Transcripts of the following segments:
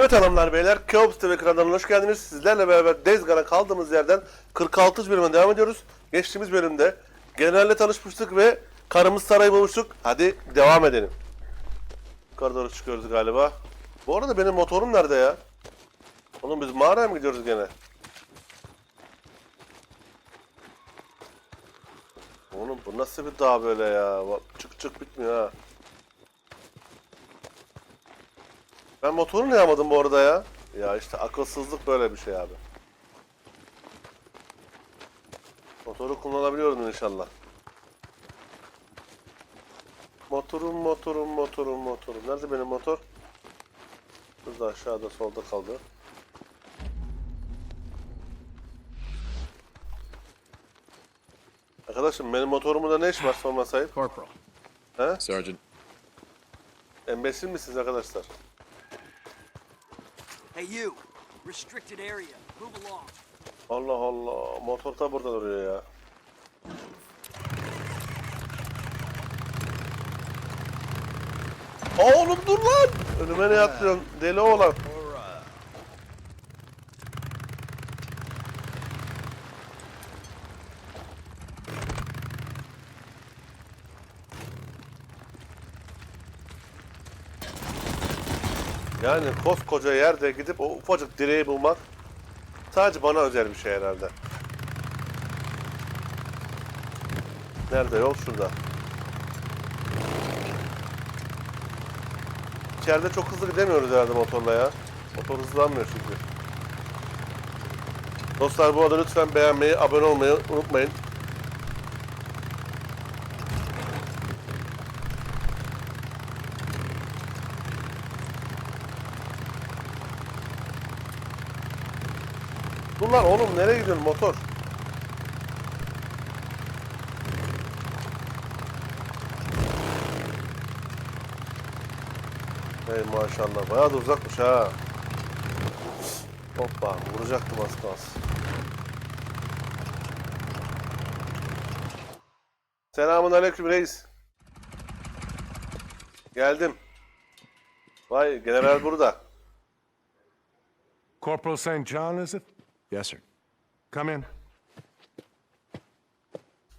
Evet hanımlar beyler, Keops TV kanalına hoş geldiniz. Sizlerle beraber Gone'a kaldığımız yerden 46. bölüme devam ediyoruz. Geçtiğimiz bölümde genelde tanışmıştık ve karımız sarayı bulmuştuk. Hadi devam edelim. Yukarı doğru çıkıyoruz galiba. Bu arada benim motorum nerede ya? Oğlum biz mağaraya mı gidiyoruz gene? Oğlum bu nasıl bir dağ böyle ya? Çık çık bitmiyor ha. Ben motoru ne yapmadım bu arada ya? Ya işte akılsızlık böyle bir şey abi. Motoru kullanabiliyorum inşallah. Motorum, motorum, motorum, motorum. Nerede benim motor? Burada aşağıda solda kaldı. Arkadaşım benim motorumda ne iş var sormasaydı? Corporal. He? Sergeant, Embesil misiniz arkadaşlar? Hey, you! Restricted area. Move along. Allah Allah. Motor da burada duruyor ya. Oğlum dur lan. Önüme ne atlıyorsun? Deli oğlan. Yani koskoca yerde gidip o ufacık direği bulmak sadece bana özel bir şey herhalde. Nerede yol şurada. İçeride çok hızlı gidemiyoruz herhalde motorla ya. Motor hızlanmıyor çünkü. Dostlar bu arada lütfen beğenmeyi, abone olmayı unutmayın. Dur lan oğlum nereye gidiyorsun motor? Hey maşallah bayağı da uzakmış ha. Hoppa vuracaktım az kalsın. Selamun aleyküm reis. Geldim. Vay general burada. Corporal St. John, is it? Yes, sir. Come in.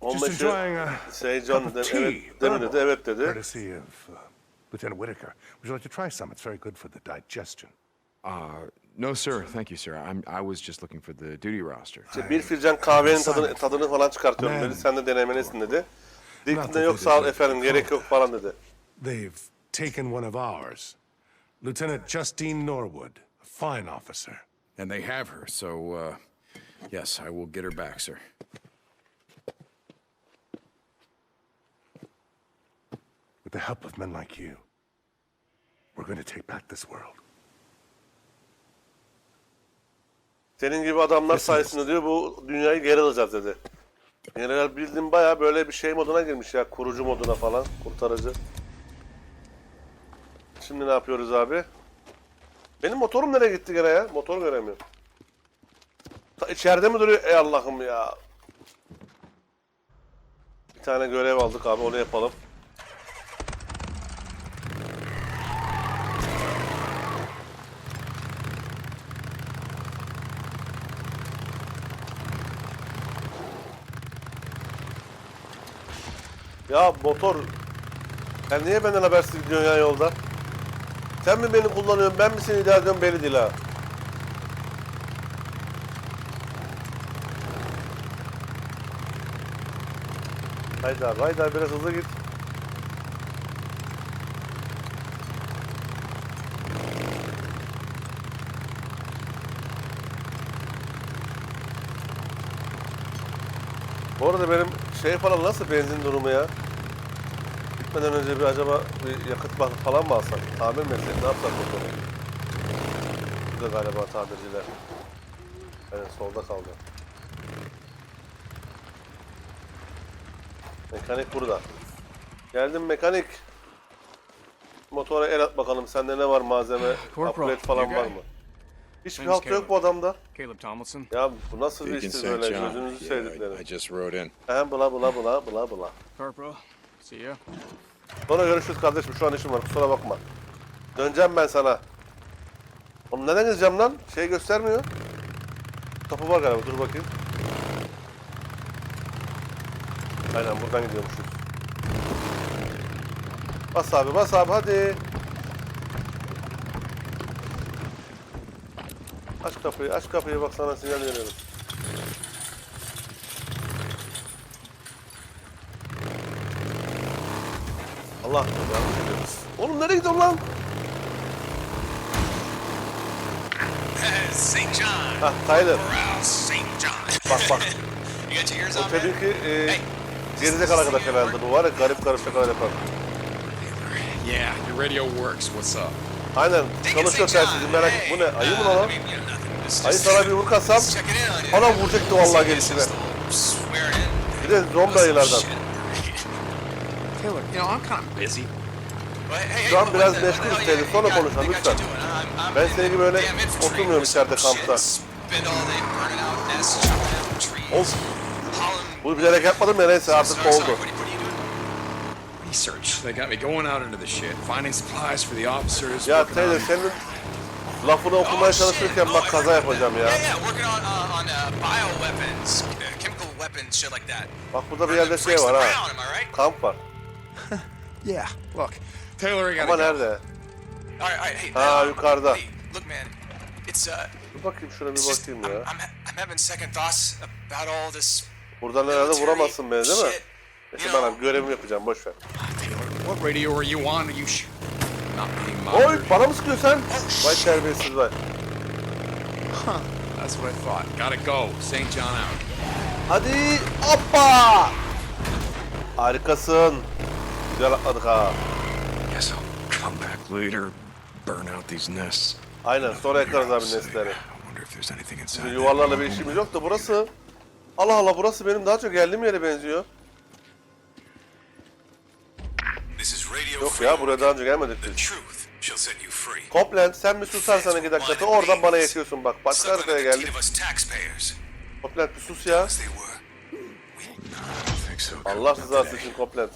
Just Onbaşı enjoying a John cup de, of tea. evet, demin dedi evet dedi. Courtesy of uh, Lieutenant Whitaker. Would you like to try some? It's very good for the digestion. Uh, no, sir. Thank you, sir. I'm, I was just looking for the duty roster. İşte bir fincan kahvenin tadını, tadını falan çıkartıyorum dedi. Sen de denemelisin dedi. Diktimde yok sağ ol efendim gerek yok falan dedi. They've taken one of ours. Lieutenant Justine Norwood, a fine officer. And they have her, so, uh, yes, I will get her back, sir. With the help of men like you, we're going to take back this world. Senin gibi adamlar sayesinde diyor bu dünyayı geri alacağız dedi. General bildiğin baya böyle bir şey moduna girmiş ya kurucu moduna falan kurtarıcı. Şimdi ne yapıyoruz abi? Benim motorum nereye gitti gene ya? Motor göremiyorum. Ta içeride mi duruyor? Ey Allah'ım ya. Bir tane görev aldık abi onu yapalım. Ya motor sen niye benden habersiz gidiyorsun ya yolda? Sen mi beni kullanıyorsun ben mi seni idare ediyorum belli değil ha. Haydi abi biraz hızlı git. Bu arada benim şey falan nasıl benzin durumu ya? Gitmeden önce bir acaba bir yakıt bak falan mı alsak? Tamir mi etsek? Ne yapsak bakalım? Burada galiba tamirciler. Evet solda kaldı. Mekanik burada. Geldim mekanik. Motora el at bakalım. Sende ne var malzeme? Upgrade falan var mı? Hiçbir halt yok bu adamda. Caleb Tomlinson. Ya bu nasıl bir St. böyle? Gözünüzü Yeah, I, I sevdiklerim. just rode in. He bla bla bla bla bla. Corporal. See ya. Sonra görüşürüz kardeşim. Şu an işim var. Kusura bakma. Döneceğim ben sana. Oğlum nereden gideceğim lan? Şey göstermiyor. Kapı var galiba. Dur bakayım. Aynen buradan gidiyormuşuz. Bas abi bas abi hadi. Aç kapıyı aç kapıyı bak sana sinyal veriyorum. Allah yanlış gidiyoruz. Oğlum nereye gidiyorsun lan? St. John. Hah Tyler. St. John. Bak bak. O dedin ki e, gerizekalı arkadaş herhalde bu var ya garip garip şakalar yapar. Yeah, your radio works. What's up? Aynen çalışıyor telsizin merak et. Bu ne? Ayı mı lan Ayı sana bir vur katsam checking in on you. Ana vuracaktı vallahi gelişine. Bir de zombi ayılardan. Taylor, you know, I'm kind of busy. Well, hey, hey, Şu an biraz the- meşgulüz, got- konuşalım, lütfen. doing? I'm- I'm Ben senin gibi öyle oturmuyorum or içeride kampta. Of. Bunu bilerek yapmadım ya neyse artık oldu. Research. They got me going out into the shit, finding supplies for the officers. Ya Taylor senin lafını okumaya Oh, çalışırken Oh, bak kaza yapacağım ya. Uh, uh, uh. Bak burada bir yerde şey var ha. Kamp var. Yeah. Look, Taylor, I gotta Ama go. nerede? All right, all right, hey, Ha, yukarıda. Hey, look, man, it's uh, Dur bakayım şuna bir it's just, bakayım ya. I'm, I'm having second thoughts about all this. Buradan herhalde military vuramazsın beni değil mi? shit. Neyse ben know, görevimi yapacağım boş ver. Taylor, what radio are you on? Are you sh- not being Oy bana mı sıkıyorsun sen? Vay terbiyesiz vay. Huh. That's what I thought. Gotta go. St. John out. Hadi hoppa! Harikasın. Güzel atladık ha. Guess I'll come back later, burn out these nests. Aynen sonra yakarız abi nesleri. I wonder if there's anything inside. Bizim there. yuvarlarla bir işimiz yok da burası... Allah Allah burası benim daha çok geldiğim yere benziyor. Yok ya buraya daha önce gelmedik biz. Copland sen bir susarsan iki dakikada oradan bana yetiyorsun bak. Başka the geldik. Copland bir sus ya. Allah rızası için Copland.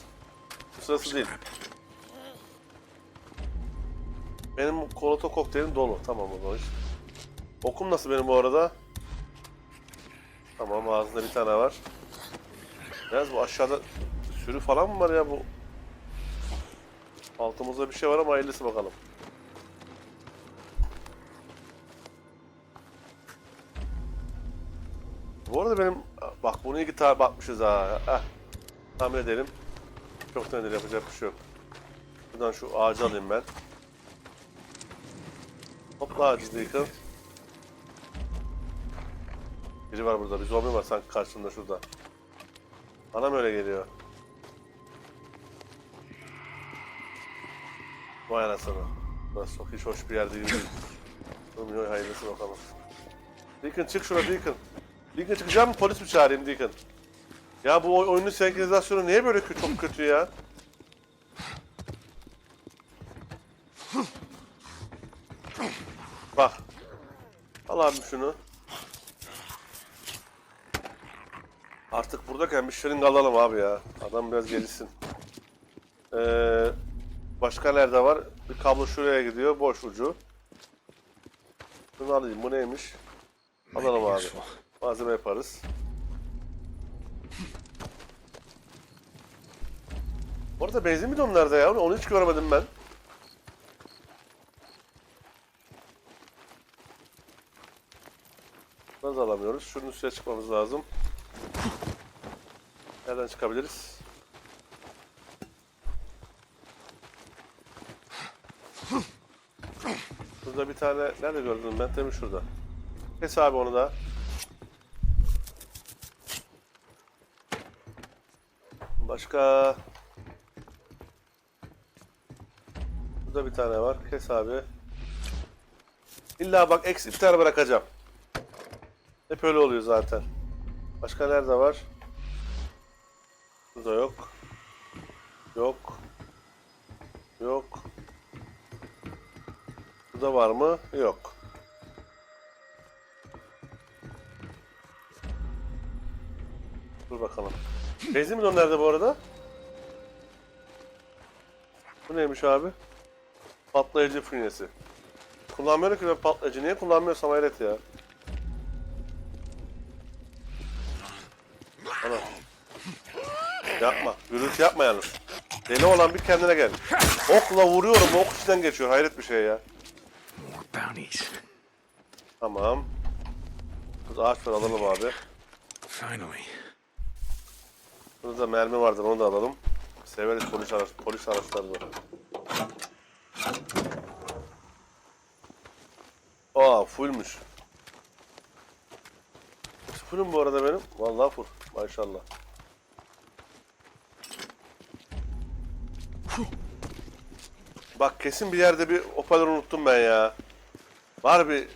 Sırası değil. Benim koloto kokteylim dolu. Tamam o zaman. Okum nasıl benim bu arada? Tamam ağzında bir tane var. Biraz bu aşağıda sürü falan mı var ya bu? Altımızda bir şey var ama hayırlısı bakalım. Bu arada benim bak bunu iki tane bakmışız ha. Heh. Tahmin edelim. Çok nedir yapacak bir şey yok. Buradan şu ağacı alayım ben. Hopla ağacı yıkın. Biri var burada. Bir zombi var sanki karşında şurada. Bana mı öyle geliyor? Vay anasını. Burası çok hiç hoş bir yer değil. Durmuyor hayırlısı bakalım. Deacon çık şuna Deacon. Deacon çıkacağım polis mi çağırayım Deacon? Ya bu oy- oyunun senkronizasyonu niye böyle kötü, çok kötü ya? Bak. Al abi şunu. Artık buradayken bir şırınga alalım abi ya. Adam biraz gelişsin. Ee, başka nerede var? Bir kablo şuraya gidiyor. Boş ucu. Bunu alayım. Bu neymiş? Alalım abi. Malzeme yaparız. Bu benzin bidonlarda ya. Onu hiç görmedim ben. Nasıl alamıyoruz? Şunun üstüne çıkmamız lazım. Nereden çıkabiliriz? Şurada bir tane... Nerede gördüm ben? Demin şurada. Kes abi onu da. Başka... Burada bir tane var. Kes abi. İlla bak eksi bir tane bırakacağım. Hep öyle oluyor zaten. Başka nerede var? Burada yok. Yok. Yok. Burada var mı? Yok. Dur bakalım. Benzin bidon nerede bu arada? Bu neymiş abi? Patlayıcı fünyesi. Kullanmıyorum ki ben patlayıcı. Niye kullanmıyorsam hayret ya. Ana. Yapma. Gürültü yapma yalnız. Deli olan bir kendine gel. Okla vuruyorum. Ok içinden geçiyor. Hayret bir şey ya. Tamam. Burada ağaç alalım abi. Finally. Burada da mermi vardır onu da alalım. Severiz polis, araç, polis araçlarını. Aa fullmüş. Fullüm bu arada benim. Vallahi full. Maşallah. Bak kesin bir yerde bir hoparlör unuttum ben ya. Var bir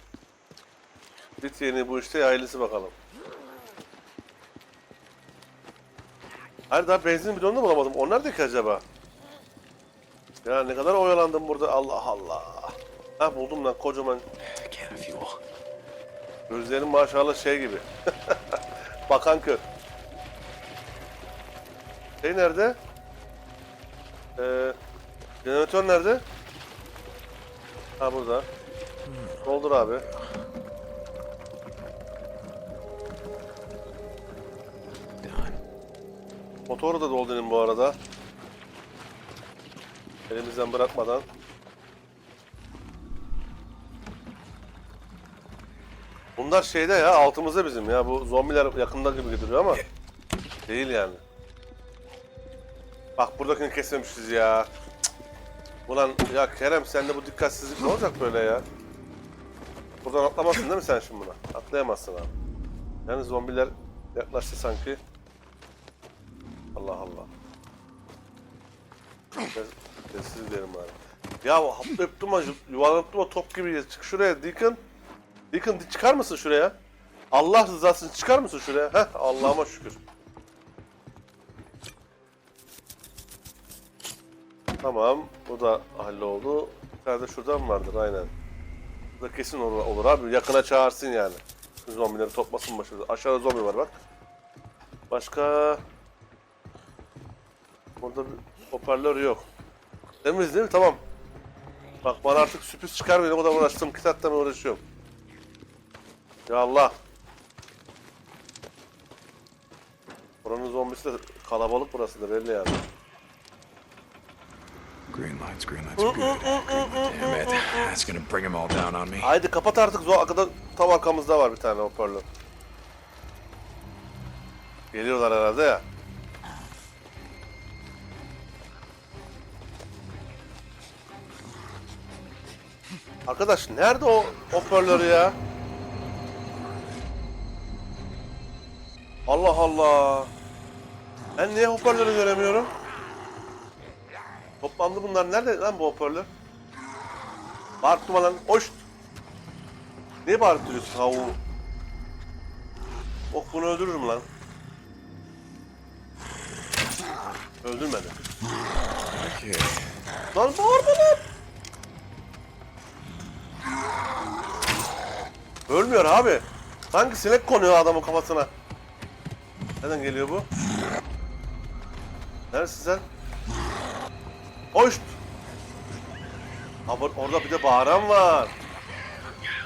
bit yeni bu işte hayırlısı bakalım. Hayır daha benzin bidonunu bulamadım. O nerede ki acaba? Ya ne kadar oyalandım burada. Allah Allah. Ha buldum lan kocaman. Gözlerim maşallah şey gibi. Bakan kör. Şey nerede? Ee, jeneratör nerede? Ha burada. Doldur abi. Motoru da doldurayım bu arada. Elimizden bırakmadan. Bunlar şeyde ya altımızda bizim ya bu zombiler yakında gibi duruyor ama değil yani. Bak buradakini kesmemişiz ya. Cık. Ulan ya Kerem sende bu dikkatsizlik ne olacak böyle ya? Buradan atlamazsın değil mi sen şimdi buna? Atlayamazsın abi. Yani zombiler yaklaştı sanki. Allah Allah. Ses- Sessiz derim abi. Ya haplayıp durma, yuvarlanıp durma top gibi. Çık şuraya Deacon. Deacon çıkar mısın şuraya? Allah rızası için çıkar mısın şuraya? Heh Allah'ıma şükür. Tamam. Bu da halloldu. Bir tane de şuradan vardır aynen. Bu da kesin olur, olur abi. Yakına çağırsın yani. Zombileri toplasın başında. Aşağıda zombi var bak. Başka... Burada bir hoparlör yok. Temiz değil mi? Tamam. Bak bana artık sürpriz çıkarmayın. O kadar uğraştım. Kitaptan uğraşıyorum. Ya Allah. Buranın zombisi de kalabalık burası da belli yani. Green lights, green lights, good. Damn it. That's gonna bring them all down on me. Haydi kapat artık. Zo arkada tam arkamızda var bir tane hoparlör. Geliyorlar herhalde ya. Arkadaş nerede o hoparlörü ya? Allah Allah. Ben niye hoparlörü göremiyorum? Toplandı bunlar. Nerede lan bu hoparlör? Bağırtma lan. Hoş. Niye bağırıp duruyorsun tavuğu? Oh bunu öldürürüm lan. Öldürmedi. Okay. Lan bağırma lan. Ölmüyor abi. Sanki sinek konuyor adamın kafasına. Nereden geliyor bu? Neresin sen? Hoş. Abi orada bir de bağıran var.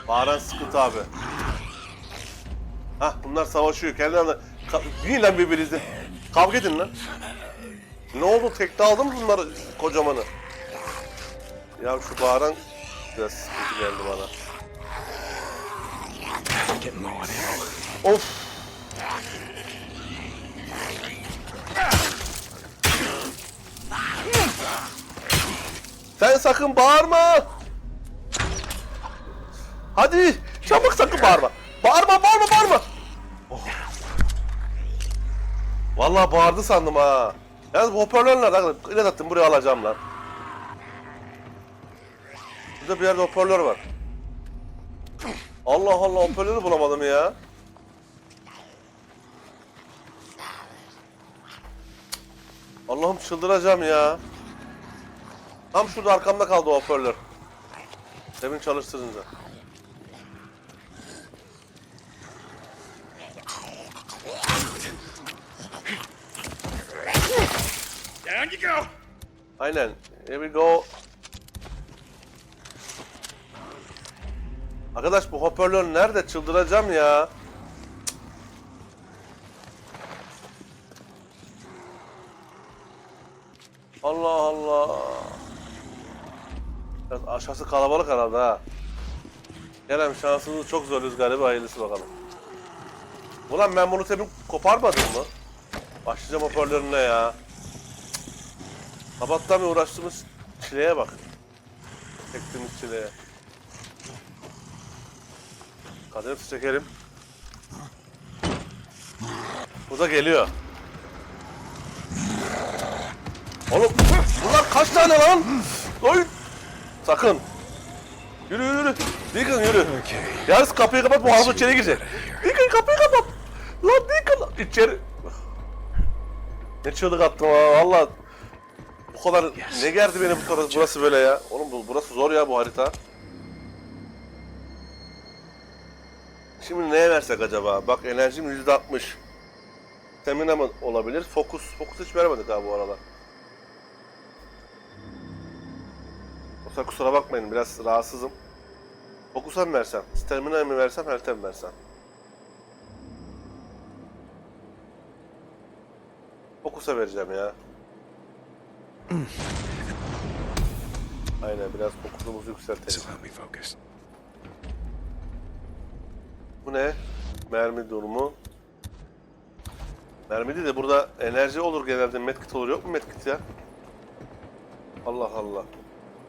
Bağıran sıkıntı abi. Hah bunlar savaşıyor. Kendilerine Ka- Yiyin lan birbirinizle. Kavga edin lan. Ne oldu? Tekte aldın mı bunları kocamanı? Ya şu bağıran biraz sıkıntı geldi bana. Of. Sen sakın bağırma. Hadi çabuk sakın bağırma. Bağırma bağırma bağırma. Oh. Vallahi bağırdı sandım ha. Yalnız bu hoparlör nerede? İlaç attım buraya alacağım lan. Burada bir yerde hoparlör var. Allah Allah hoparlörü bulamadım ya. Allah'ım çıldıracağım ya. Tam şurada arkamda kaldı o hoparlör. Demin çalıştırınca. Down you go! Aynen. Here we go. Arkadaş bu hoparlör nerede? Çıldıracağım ya. Allah Allah. Biraz aşağısı kalabalık herhalde ha. Kerem şansımızı çok zorluyoruz galiba hayırlısı bakalım. Ulan ben bunu temin koparmadım mı? Başlayacağım hoparlörüne ya. Sabahtan uğraştığımız çileye bak. Çektiğimiz çileye. Kadehimizi çekelim. Bu da geliyor. Oğlum bunlar kaç tane lan? Oy! Sakın. Yürü yürü yürü. Deacon yürü. Yalnız kapıyı kapat bu hafız içeri girecek. Deacon kapıyı kapat. Lan Deacon içeri. Ne çığlık attım ha valla. Bu kadar ne gerdi beni bu kadar burası böyle ya. Oğlum bu, burası zor ya bu harita. Şimdi neye versek acaba? Bak enerjim yüzde altmış. Stamina mı olabilir? Fokus. Fokus hiç vermedik abi bu arada. Yoksa kusura bakmayın biraz rahatsızım. Fokus'a mı versem? Stamina mı versem? Health'e mi versem? Fokus'a vereceğim ya. Aynen biraz fokusumuzu yükseltelim. So help me focus. Bu ne? Mermi durumu. Mermi değil de burada enerji olur genelde. Medkit olur. Yok mu medkit ya? Allah Allah.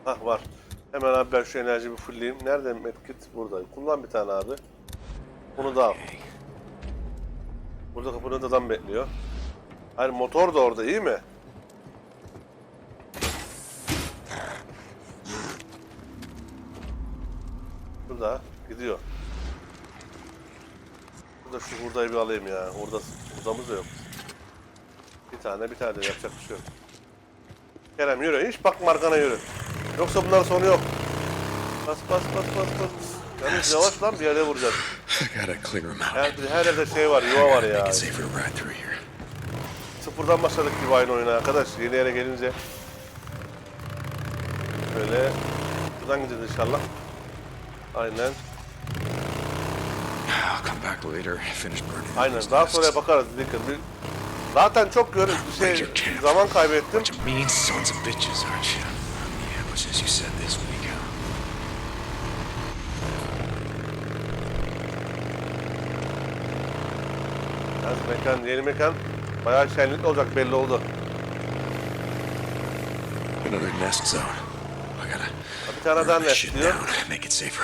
Hah var. Hemen abi ben şu enerjiyi bir fullleyeyim. Nerede medkit? Burada. Kullan bir tane abi. Bunu da al. Burada kapının adam bekliyor. Hayır motor da orada iyi mi? Burada gidiyor. Burada şu hurdayı bir alayım ya. Hurda, hurdamız da yok. Bir tane bir tane de yapacak bir şey yok. Kerem yürü. Hiç bakma arkana yürü. Yoksa bunların sonu yok. Bas bas bas bas bas. Yalnız yavaş lan bir yere vuracağız. Her, her yerde şey var, yuva var ya. Sıfırdan başladık gibi aynı oyuna arkadaş. Yeni yere gelince. Böyle. Buradan gideceğiz inşallah. Aynen. Come back later, finish burning Aynen. Daha nests. sonra bakarız. Dikkat. Bir... Zaten çok gör şey zaman kaybettim. Bunch of mean sons of bitches, aren't you? Yeah, was as you said this week. Yalnız mekan, yeni mekan bayağı şenlikli olacak belli oldu. Another nest zone. I gotta Bir tane daha shit diyor.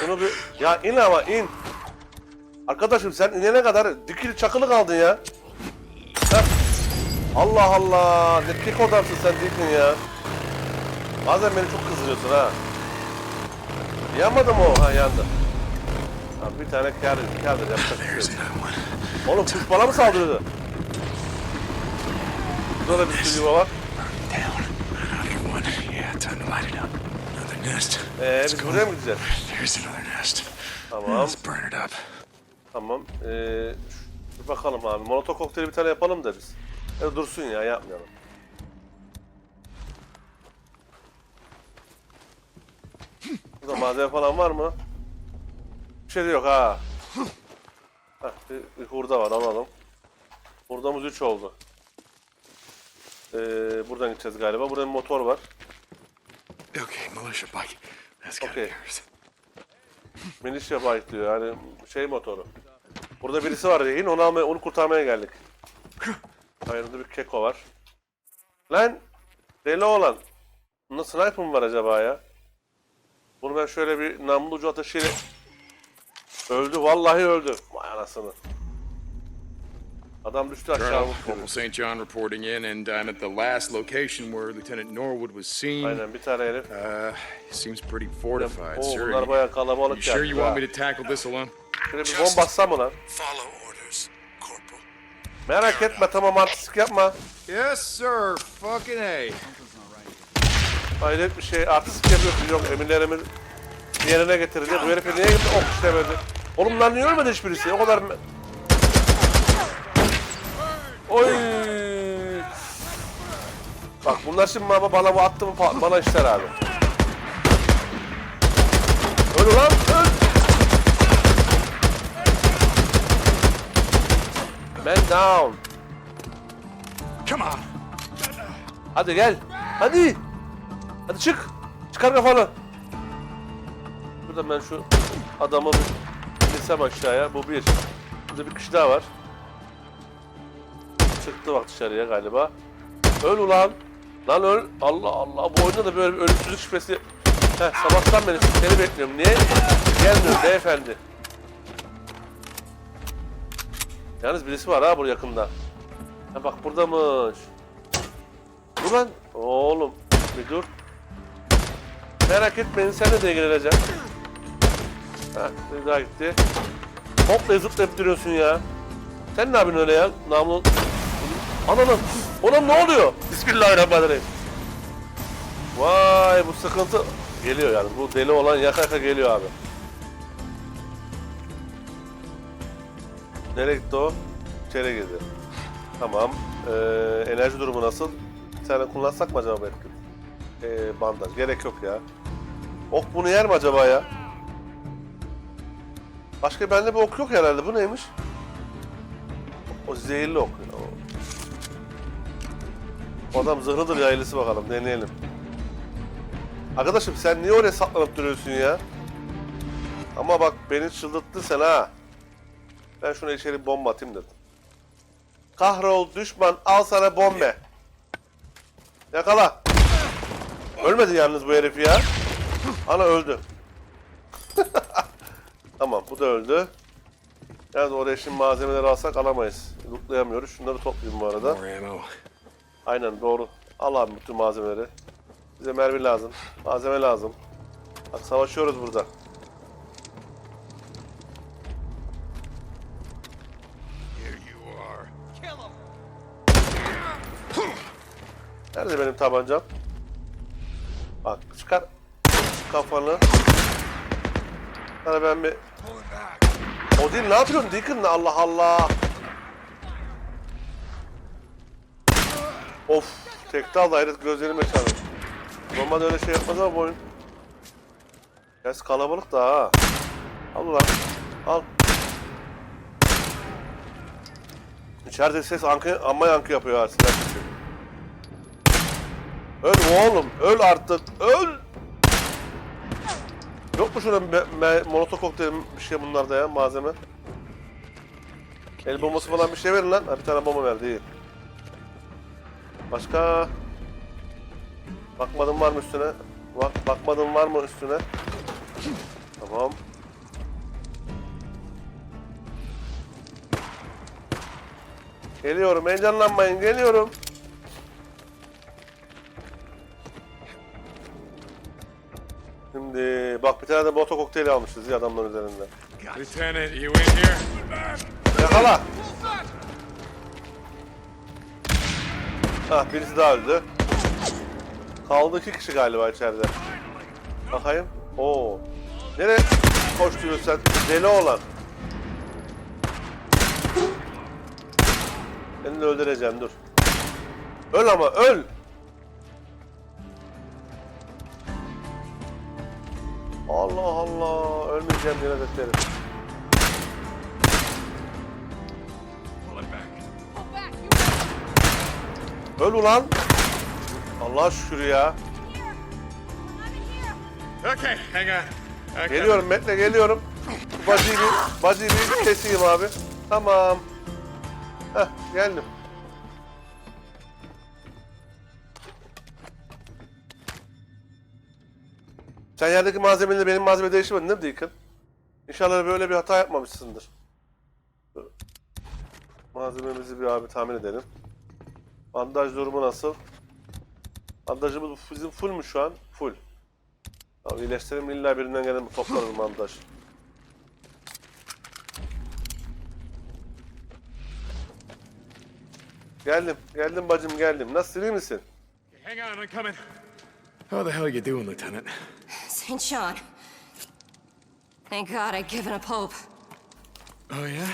Bunu bir... Ya in ama in. Arkadaşım sen inene kadar dikili çakılı kaldın ya. Heh. Allah Allah. Ne pik odamsın sen değilsin ya. Bazen beni çok kızdırıyorsun ha. Yanmadı mı o? Ha yandı. Abi bir tane kâr, kârdır yapacak bir şey yok. Oğlum kuş bana mı saldırıyordu? Burada da bir sürü nest. Ee, biz buraya mı gideceğiz? Tamam. Let's burn it up. Tamam. Ee, bir bakalım abi. Molotov kokteyli bir tane yapalım da biz. Ya dursun ya yapmayalım. Burada malzeme falan var mı? Bir şey de yok ha. Heh, bir, bir hurda var alalım. Hurdamız 3 oldu. Ee, buradan gideceğiz galiba. Burada bir motor var. Okay, militia bike. That's gotta Okay. be ours. Militia bike diyor yani şey motoru. Burada birisi var rehin onu almaya, onu kurtarmaya geldik. Ayrıca bir keko var. Lan deli olan. Bunda sniper mı var acaba ya? Bunu ben şöyle bir namlu ucu atışıyla... Öldü vallahi öldü. Vay anasını. Adam düştü aşağı Colonel. Corporal St. John reporting in, and I'm at the last location where Lieutenant Norwood was seen. Aynen bir tane herif. Uh, seems pretty fortified, Oo sir. bunlar You, bayağı you kalabalık sure you want me to tackle this alone? Şöyle bir bomba bassam mı lan? Follow orders, Corporal. Merak etme tamam artistik yapma. Yes, sir. Fucking A. Hayret bir şey artistik yapıyorsun yok emirlerimi yerine getirince bu herife niye gitti ok işlemedi. Oğlum lan niye ölmedi hiçbirisi o kadar... me- Oy. Bak bunlar şimdi baba bana bu attı mı bana işler abi. Öl lan öl. Man down. Come on. Hadi gel. Hadi. Hadi çık. Çıkar kafanı. Burada ben şu adamı bir inesem aşağıya. Bu bir. Burada bir kişi daha var. Çıktı bak dışarıya galiba. Öl ulan. Lan öl. Allah Allah. Bu oyunda da böyle bir ölümsüzlük şüphesi. Heh, sabahtan beri seni bekliyorum. Niye? Gelmiyor beyefendi. Yalnız birisi var ha burada yakında. Ha bak buradamış. Dur lan. Oğlum bir dur. Merak etmeyin sen de ilgileneceğim. Ha bir daha gitti. Hopla zıplayıp duruyorsun ya. Sen ne yapıyorsun öyle ya? Namlu... Ananı! Oğlum ne oluyor? Bismillahirrahmanirrahim. Vay bu sıkıntı geliyor yani. Bu deli olan yaka yaka geliyor abi. Nereye gitti o? İçeri girdi. Tamam. Ee, enerji durumu nasıl? Bir tane kullansak mı acaba belki? Ee, bandaj. Gerek yok ya. Ok bunu yer mi acaba ya? Başka bende bir ok yok herhalde. Bu neymiş? O zehirli ok. O, adam zırhlıdır yaylısı bakalım. Deneyelim. Arkadaşım sen niye oraya saklanıp duruyorsun ya? Ama bak beni çıldırttın sen ha. Ben şuna içeri bomba atayım dedim. Kahrol düşman al sana bombe. Yakala. Ölmedi yalnız bu herif ya. Ana öldü. tamam bu da öldü. Yani oraya şimdi malzemeleri alsak alamayız. Lootlayamıyoruz. Şunları toplayayım bu arada. Aynen doğru. Al abi bütün malzemeleri. Bize mermi lazım. Malzeme lazım. Bak savaşıyoruz burada. Nerede benim tabancam? Bak çıkar kafanı. Sana ben bir... O değil ne yapıyorsun Deacon? Allah Allah. Of tekte aldı hayret gözlerime çarptı. Normalde öyle şey yapmaz ama bu oyun. Gerçi kalabalık da ha. Al ulan. Al. İçeride ses ankı, amma yankı yapıyor ha silah. Öl oğlum, öl artık, öl! Yok mu şurada me, me, molotov kokteyl bir şey bunlarda ya, malzeme? El bombası falan bir şey verin lan. Ha, bir tane bomba ver değil. Başka? Bakmadın var mı üstüne? Bak, bakmadın var mı üstüne? Tamam. Geliyorum, heyecanlanmayın, geliyorum. Şimdi bak bir tane de moto kokteyli almışız ya adamların üzerinde. Lieutenant, you in here? Yakala. Ah birisi daha öldü. Kaldı iki kişi galiba içeride. Bakayım. Oo. Nereye koşturuyorsun sen? Deli olan. Seni de öldüreceğim dur. Öl ama öl. Allah Allah. Ölmeyeceğim yine beklerim. Öl ulan. Allah'a şükür ya. Okay, hang on. Okay. Geliyorum bekle geliyorum. Bacıyı bir, bacıyı bir keseyim abi. Tamam. Heh geldim. Sen yerdeki malzemeyle benim malzeme değişmedin değil mi Deacon? İnşallah böyle bir hata yapmamışsındır. Malzememizi bir abi tahmin edelim. Bandaj durumu nasıl? Bandajımız bizim full mü şu an? Full. Tamam iyileştirelim illa birinden gelen toplarız bandaj. Geldim, geldim bacım geldim. Nasıl iyi misin? Hang on, I'm coming. How the hell are you doing, Lieutenant? St. John. Thank God I'd given up hope. Oh, yeah?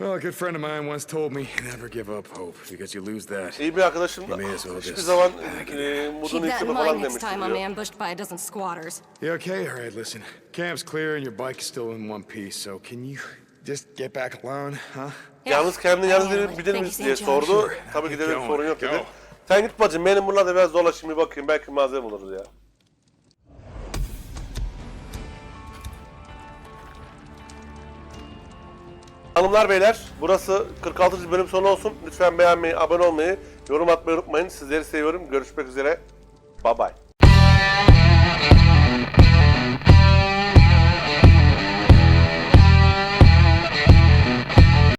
Well, a good friend of mine once told me never give up hope because you lose that. İyi bir arkadaşım da hiçbir zaman Keep modunu that in yitirme falan mind next time I'm ambushed by a dozen squatters. You okay? All right, listen. Camp's clear and your bike is still in one piece, so can you just get back alone, huh? Yalnız kendini yalnız oh, bilir, bilir diye sordu. Tabii ki dedim sorun yok dedi. Sen git bacım benim buralarda biraz dolaşayım bir bakayım belki malzeme buluruz ya. Hanımlar beyler burası 46. bölüm sonu olsun. Lütfen beğenmeyi, abone olmayı, yorum atmayı unutmayın. Sizleri seviyorum. Görüşmek üzere. Bye bye.